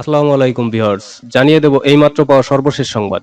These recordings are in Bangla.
আসসালামু আলাইকুম ভিউয়ার্স, জানিয়ে দেব এইমাত্র পাওয়া সর্বশেষ সংবাদ।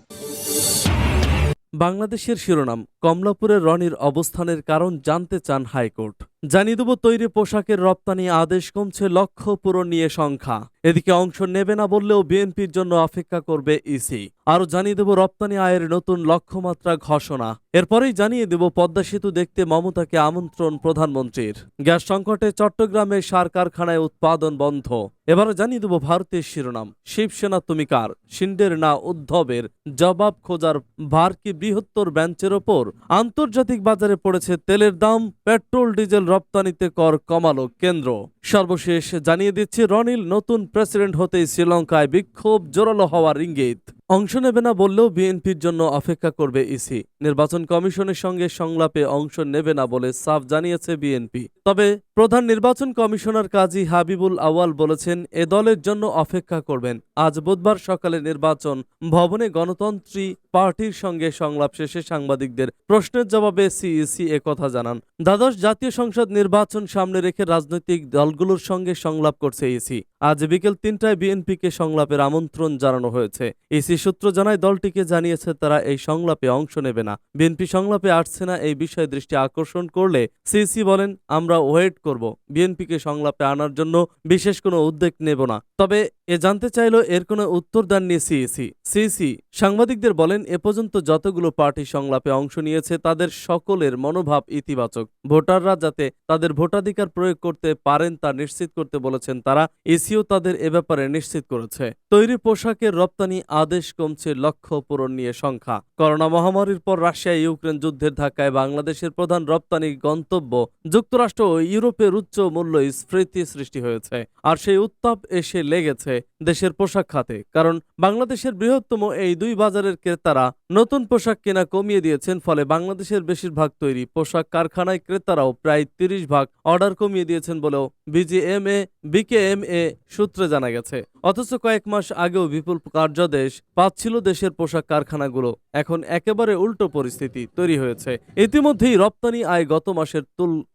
বাংলাদেশের শিরোনাম, কমলাপুরের রনির অবস্থানের কারণ জানতে চান হাইকোর্ট। জানিয়ে দেব, তৈরি পোশাকের রপ্তানি আদেশ কমছে, লক্ষ্য পূরণ নিয়ে সংখ্যা এদিকে অংশ নেবে না বললেও বিএনপির জন্য অপেক্ষা করবে ইসি। আরও জানিয়ে দেব, রপ্তানি আয়ের নতুন লক্ষ্যমাত্রা ঘোষণা। এরপরেই জানিয়ে দেব, পদ্মা সেতু দেখতে মমতাকে আমন্ত্রণ প্রধানমন্ত্রীর। গ্যাস সংকটে চট্টগ্রামে সার কারখানায় উৎপাদন বন্ধ। এবারে জানিয়ে দেব, ভারতের শিরোনাম, শিবসেনা তুমি কার? শিন্ডের না উদ্ধবের? জবাব খোঁজার ভার কি বৃহত্তর বেঞ্চের ওপর? আন্তর্জাতিক বাজারে পড়েছে তেলের দাম, পেট্রোল, ডিজেল রপ্তানিতে কর কমালো কেন্দ্র। সর্বশেষ জানিয়ে দিচ্ছে, রনিল নতুন প্রেসিডেন্ট হতেই শ্রীলঙ্কায় বিক্ষোভ জোরালো হওয়ার ইঙ্গিত। অংশ নেবে না বললেও বিএনপির জন্য অপেক্ষা করবে ইসি। নির্বাচন কমিশনের সঙ্গে সংলাপে অংশ নেবে না বলে সাফ জানিয়েছে বিএনপি। তবে প্রধান নির্বাচন কমিশনার কাজী হাবিবুল আওয়াল বলেছেন, এ দলের জন্য অপেক্ষা করবেন। আজ বুধবার সকালে নির্বাচন ভবনে গণতন্ত্রী পার্টির সঙ্গে সংলাপ শেষে সাংবাদিকদের প্রশ্নের জবাবে সিইসি কথা জানান। দ্বাদশ জাতীয় সংসদ নির্বাচন সামনে রেখে রাজনৈতিক দলগুলোর সঙ্গে সংলাপ করছে ইসি। আজ বিকেল তিনটায় বিএনপিকে সংলাপের আমন্ত্রণ জানানো হয়েছে। ইসি সূত্র জানায়, দলটিকে জানিয়েছে, তারা এই সংলাপে অংশ নেবে না। বিএনপি সংলাপে আসছে না। এই বিষয়ে দৃষ্টি আকর্ষণ করলে সিসি বলেন, আমরা ওয়েট করব। বিএনপিকে সংলাপে আনার জন্য বিশেষ কোনো উদ্যোগ নেব না। তবে এ জানতে চাইল এর কোনো উত্তর দেননি সিইসি। সিসি সাংবাদিকদের বলেন, এ পর্যন্ত যতগুলো পার্টি সংলাপে অংশ নিয়েছে, তাদের সকলের মনোভাব ইতিবাচক। ভোটাররা যাতে তাদের ভোটাধিকার প্রয়োগ করতে পারেন তা নিশ্চিত করতে বলেছেন তারা। ইসিও তাদের এ ব্যাপারে নিশ্চিত করেছে। তৈরি পোশাকের রপ্তানি আদেশ কমছে লক্ষ্য পূরণ নিয়ে সংখ্যা। করোনা মহামারীর পর রাশিয়া ইউক্রেন যুদ্ধের ধাক্কায় বাংলাদেশের প্রধান রপ্তানি গন্তব্য যুক্তরাষ্ট্র ও ইউরোপের উচ্চ মূল্য স্ফীতি সৃষ্টি হয়েছে, আর সেই উত্তাপ এসে লেগেছে দেশের পোশাক খাতে। কারণ বাংলাদেশের বৃহত্তম এই দুই বাজারের ক্রেতারা নতুন পোশাক কেনা কমিয়ে দিয়েছেন, ফলে বাংলাদেশের বেশিরভাগ তৈরি পোশাক কারখানায় ক্রেতারাও প্রায় তিরিশ ভাগ অর্ডার কমিয়ে দিয়েছেন বলেও বিজিএমএ, বিকেএমএ সূত্রে জানা গেছে। অথচ কয়েক মাস আগেও বিপুল কার্যাদেশ পাচ্ছিল দেশের পোশাক কারখানাগুলো। এখন একেবারে উল্টো পরিস্থিতি তৈরি হয়েছে। ইতিমধ্যেই রপ্তানি আয় গত মাসের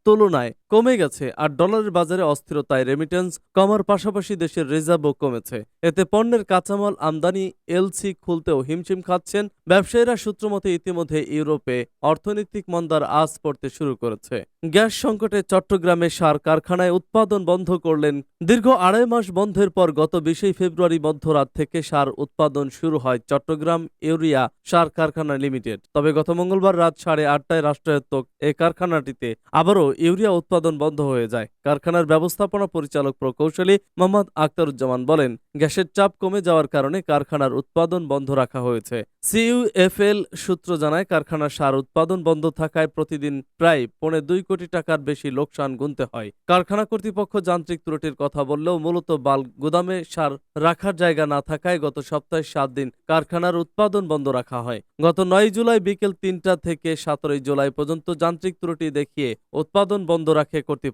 তুলনায় কমে গেছে। আর ডলারের বাজারে অস্থিরতায় রেমিটেন্স কমার পাশাপাশি দেশের রিজার্ভও কমেছে। এতে পণ্যের কাঁচামাল আমদানি এলসি খুলতেও হিমশিম খাচ্ছেন ব্যবসায়ীরা সূত্রমতে ইতিমধ্যে ইউরোপে অর্থনৈতিক মন্দার আজ পড়তে শুরু করেছে। গ্যাস সংকটে চট্টগ্রামে সার কারখানায় উৎপাদন বন্ধ করলেন। দীর্ঘ আড়াই মাস বন্ধের পর গত বিশে ফেব্রুয়ারি মধ্যরাত থেকে সার উৎপাদন শুরু হয় চট্টগ্রাম ইউরিয়া সার কারখানা লিমিটেড। তবে গত মঙ্গলবার রাত সাড়ে আটটায় রাষ্ট্রায়ত্ত এই কারখানাটিতে আবারও ইউরিয়া উৎপাদন বন্ধ হয়ে যায়। কারখানার ব্যবস্থাপনা পরিচালক প্রকৌশলী মোহাম্মদ আক্তারুজ্জামান বলেন, গ্যাসের চাপ কমে যাওয়ার কারণে কারখানার উৎপাদন বন্ধ রাখা হয়েছে। সিইউএফএল সূত্র জানায়, কারখানার সার উৎপাদন বন্ধ থাকায় প্রতিদিন প্রায় পৌনে দুই কোটি টাকার বেশি লোকসান গুনতে হয়। কারখানা কর্তৃপক্ষ যান্ত্রিক ত্রুটির কথা বললেও মূলত বাল গুদামে সার রাখার জায়গা না থাকায় গত সপ্তাহে সাত দিন কারখানার উৎপাদন বন্ধ রাখা হয়। গত নয় জুলাই বিকেল তিনটা থেকে সতেরোই জুলাই পর্যন্ত যান্ত্রিক ত্রুটি দেখিয়ে উৎপাদন বন্ধ রাখে কর্তৃপক্ষ।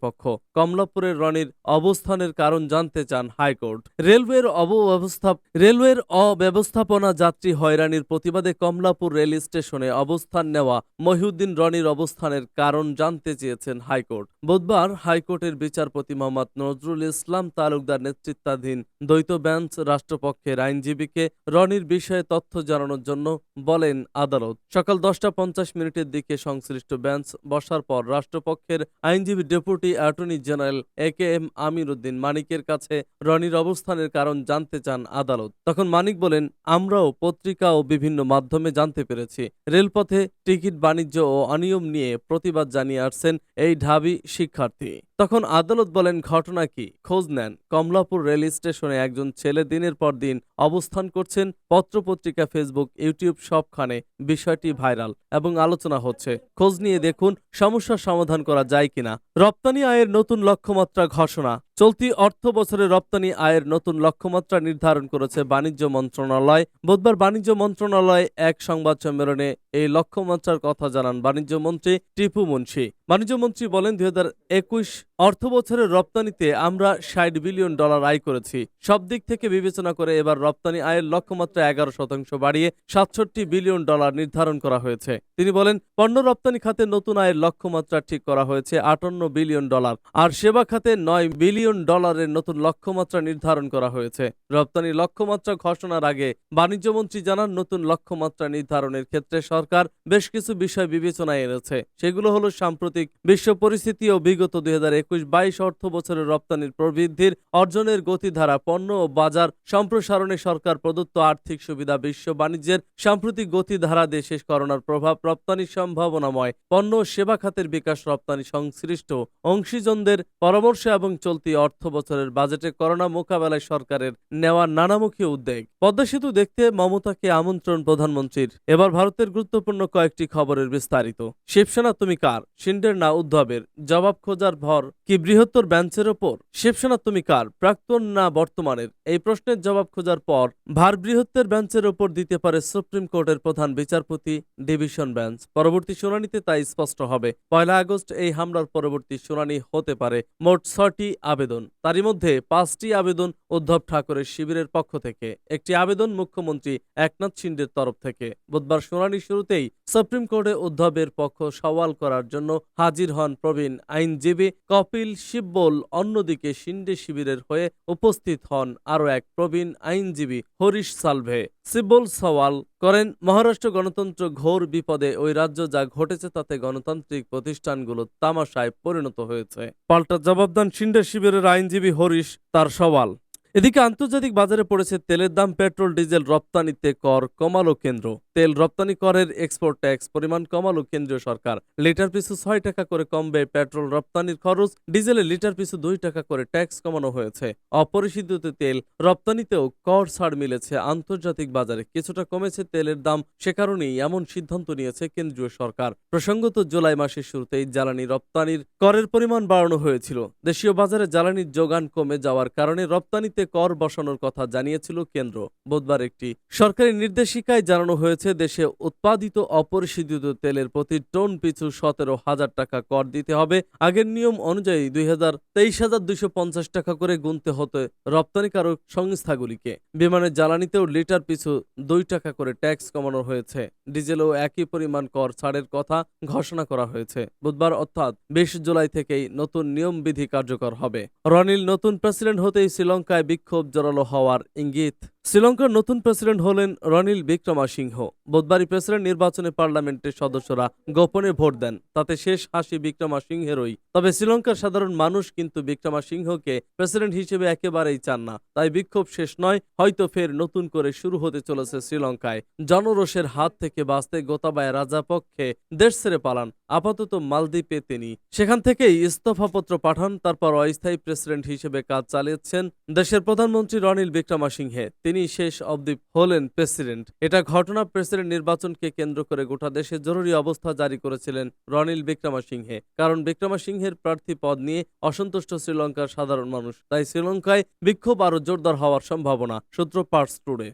কমলাপুরের রনির অবস্থানের কারণ জানতে চান হাইকোর্ট। রেলওয়ের অব্যবস্থা রেলওয়ের অব্যবস্থাপনা যাত্রী হয়রানির প্রতিবাদে কমলাপুর রেল স্টেশনে অবস্থান নেওয়া মহিউদ্দিন রনির অবস্থানের কারণ জানতে চেয়েছেন হাইকোর্ট। বুধবার হাইকোর্টের বিচারপতি মোহাম্মদ নজরুল ইসলাম তালুকদার নেতৃত্বাধীন দ্বৈত বেঞ্চ রাষ্ট্রপক্ষের আইনজীবীকে রনির বিষয়ে তথ্য জানানোর জন্য বলেন আদালত। সকাল দশটা পঞ্চাশ মিনিটের দিকে সংশ্লিষ্ট বেঞ্চ বসার পর রাষ্ট্রপক্ষের আইনজীবী deputy attorney general A K M Amir Uddin মানিকের কাছে রনির অবস্থানের কারণ জানতে চান আদালত। তখন মানিক বলেন, আমরাও পত্রিকা ও বিভিন্ন মাধ্যমে জানতে পেরেছি। রেলপথে টিকিট বাণিজ্য ও অনিয়ম নিয়ে প্রতিবাদ জানিয়ে আসছেন এই ঢাবি শিক্ষার্থী। তখন আদালত বলেন, ঘটনা কি? খোঁজ নেন। কমলাপুর রেল স্টেশনে একজন ছেলে দিনের পর দিন অবস্থান করছেন পত্রপত্রিকা, ফেসবুক, ইউটিউব সবখানে। বিষয়টি ভাইরাল এবং আলোচনা হচ্ছে। খোঁজ নিয়ে দেখুন সমস্যার সমাধান করা যায় কিনা। রপ্তানি আয়ের নতুন লক্ষ্যমাত্রা ঘোষণা। চলতি অর্থ বছরে রপ্তানি আয়ের নতুন লক্ষ্যমাত্রা নির্ধারণ করেছে বাণিজ্য মন্ত্রণালয়। বুধবার বাণিজ্য মন্ত্রণালয় এক সংবাদ সম্মেলনে এই লক্ষ্যমাত্রার কথা জানান বাণিজ্য মন্ত্রী টিপু মুন্সি। বাণিজ্য মন্ত্রী বলেন, দুই হাজার একুশ অর্থ বছরের রপ্তানিতে আমরা ষাট বিলিয়ন ডলার আয় করেছি। সব দিক থেকে বিবেচনা করে এবার রপ্তানি আয়ের লক্ষ্যমাত্রা এগারো শতাংশ বাড়িয়ে সাতষট্টি বিলিয়ন ডলার নির্ধারণ করা হয়েছে। তিনি বলেন, পণ্য রপ্তানি খাতে নতুন আয়ের লক্ষ্যমাত্রা ঠিক করা হয়েছে আটান্ন বিলিয়ন ডলার, আর সেবা খাতে নয় বিলিয়ন বিলিয়ন ডলারের নতুন লক্ষ্যমাত্রা নির্ধারণ করা হয়েছে। রপ্তানি লক্ষ্যমাত্রা ঘোষণার আগে বাণিজ্যমন্ত্রী জানান, নতুন লক্ষ্যমাত্রা নির্ধারণের ক্ষেত্রে সরকার বেশ কিছু বিষয় বিবেচনায় এনেছে। সেগুলো হলো সাম্প্রতিক বিশ্ব পরিস্থিতি ও বিগত দুই হাজার একুশ বাইশ অর্থ বছরের রপ্তানির প্রবৃদ্ধির অর্জনের গতিধারা, পণ্য ও বাজার সম্প্রসারণে সরকার প্রদত্ত আর্থিক সুবিধা বিশ্ব বাণিজ্যের সাম্প্রতিক গতিধারা দেশে করোনার প্রভাব রপ্তানি সম্ভাবনাময়, পণ্য ও সেবা খাতের বিকাশ রপ্তানি সংশ্লিষ্ট অংশীজনদের পরামর্শ এবং চলতি অর্থ বছরের বাজেটে করোনা মোকাবেলায় সরকারের নেওয়া নানামুখী উদ্যোগ। পদ্মা সেতু দেখতে মমতাকে আমন্ত্রণ প্রধানমন্ত্রীর। এবার ভারতের গুরুত্বপূর্ণ কয়েকটি খবরের বিস্তারিত। শিবসেনা তুমি কার? সিন্ডের না উদ্ধবের? জবাব খোঁজার ভর কি বৃহত্তর বেঞ্চের ওপর? শিবসেনা তুমি কার? প্রাক্তন না বর্তমানের? এই প্রশ্নের জবাব খোঁজার পর ভার বৃহত্তের বেঞ্চের ওপর দিতে পারে সুপ্রিম কোর্টের প্রধান বিচারপতি ডিভিশন বেঞ্চ পরবর্তী শুনানিতে তাই স্পষ্ট হবে। পয়লা আগস্ট এই হামলার পরবর্তী শুনানি হতে পারে মোট ছয়টি আবেদন। তারই মধ্যে পাঁচটি আবেদন উদ্ধব ঠাকুরের শিবিরের পক্ষ থেকে। একটি আবেদন মুখ্যমন্ত্রী একনাথ শিন্ডের তরফ থেকে। বুধবার শুনানি শুরুতেই সুপ্রিম কোর্টে উদ্ধবের পক্ষ সওয়াল করার জন্য হাজির হন প্রবীণ আইনজীবী কপিল শিব্বল অন্যদিকে শিন্ডে শিবিরের হয়ে উপস্থিত হন আরও এক প্রবীণ আইনজীবী হরিশ সালভে। সিব্বল সওয়াল করেন, মহারাষ্ট্র গণতন্ত্র ঘোর বিপদে ওই রাজ্য যা ঘটেছে তাতে গণতান্ত্রিক প্রতিষ্ঠানগুলো তামাশায় পরিণত হয়েছে। পাল্টা জবাব দেন শিন্ডে শিবিরের আইনজীবী হরিশ তার সওয়াল। এদিকে আন্তর্জাতিক বাজারে পড়েছে তেলের দাম, পেট্রোল, ডিজেল রপ্তানিতে কর কমালো কেন্দ্র। তেল রপ্তানি করের এক্সপোর্ট ট্যাক্স পরিমাণ কমালো কেন্দ্রীয় সরকার। লিটার পিছু ছয় টাকা করে কমবে পেট্রোল রপ্তানির খরচ। ডিজেলের লিটার পিছু দুই টাকা করে ট্যাক্স কমানো হয়েছে। অপরিশোধিত তেল রপ্তানিতেও কর ছাড় মিলেছে। আন্তর্জাতিক বাজারে কিছুটা কমেছে তেলের দাম, সে কারণেই এমন সিদ্ধান্ত নিয়েছে কেন্দ্রীয় সরকার। প্রসঙ্গত জুলাই মাসের শুরুতেই জ্বালানি রপ্তানির করের পরিমাণ বাড়ানো হয়েছিল। দেশীয় বাজারে জ্বালানির যোগান কমে যাওয়ার কারণে রপ্তানিতে কর বসানোর কথা জানিয়েছিল কেন্দ্র। বুধবার একটি সরকারি নির্দেশিকায় জানানো হয়েছে, দেশে উৎপাদিত অপরিশোধিত তেলের প্রতি টন পিছু সতেরো হাজার টাকা কর দিতে হবে। আগের নিয়ম অনুযায়ী দুই হাজার তেইশ হাজার দুইশো পঞ্চাশ টাকা করে গুনতে হতো রপ্তানিকারক সংস্থাগুলিকে। বিমানের জ্বালানিতেও লিটার পিছু দুই টাকা করে ট্যাক্স কমানো হয়েছে। ডিজেলেও একই পরিমাণ কর ছাড়ের কথা ঘোষণা করা হয়েছে। বুধবার অর্থাৎ বিশ জুলাই থেকেই নতুন নিয়ম বিধি কার্যকর হবে। রনিল নতুন প্রেসিডেন্ট হতেই শ্রীলঙ্কায় বিক্ষোভ জোরালো হওয়ার ইঙ্গিত। শ্রীলঙ্কার নতুন প্রেসিডেন্ট হলেন রনিল বিক্রমাসিংহ। বুধবারই প্রেসিডেন্ট নির্বাচনে পার্লামেন্টের সদস্যরা গোপনে ভোট দেন, তাতে শেষ হাসি বিক্রমাসিংহেরই। তবে শ্রীলঙ্কার সাধারণ মানুষ কিন্তু বিক্রমাসিংহকে প্রেসিডেন্ট হিসেবে একেবারেই চান না, তাই বিক্ষোভ শেষ নয়, হয়তো ফের নতুন করে শুরু হতে চলেছে শ্রীলঙ্কায়। জনরোষের হাত থেকে বাঁচতে গোতাবায় রাজাপক্ষে দেশ ছেড়ে পালান আপাতত মালদ্বীপে তিনি। সেখান থেকেই ইস্তফাপত্র পাঠান, তারপর অস্থায়ী প্রেসিডেন্ট হিসেবে কাজ চালিয়েছেন দেশের প্রধানমন্ত্রী রনিল বিক্রমাসিংহে। তিনি শেষ অবধি হলেন প্রেসিডেন্ট। এটা ঘটনা প্রেসিডেন্ট নির্বাচনকে কেন্দ্র করে গোটা দেশে জরুরি অবস্থা জারি করেছিলেন রনিল বিক্রমাসিংহে। কারণ বিক্রমাসিংহের প্রার্থী পদ নিয়ে অসন্তুষ্ট শ্রীলঙ্কার সাধারণ মানুষ। তাই শ্রীলঙ্কায় বিক্ষোভ আরও জোরদার হওয়ার সম্ভাবনা, সূত্র পার্স টুডে।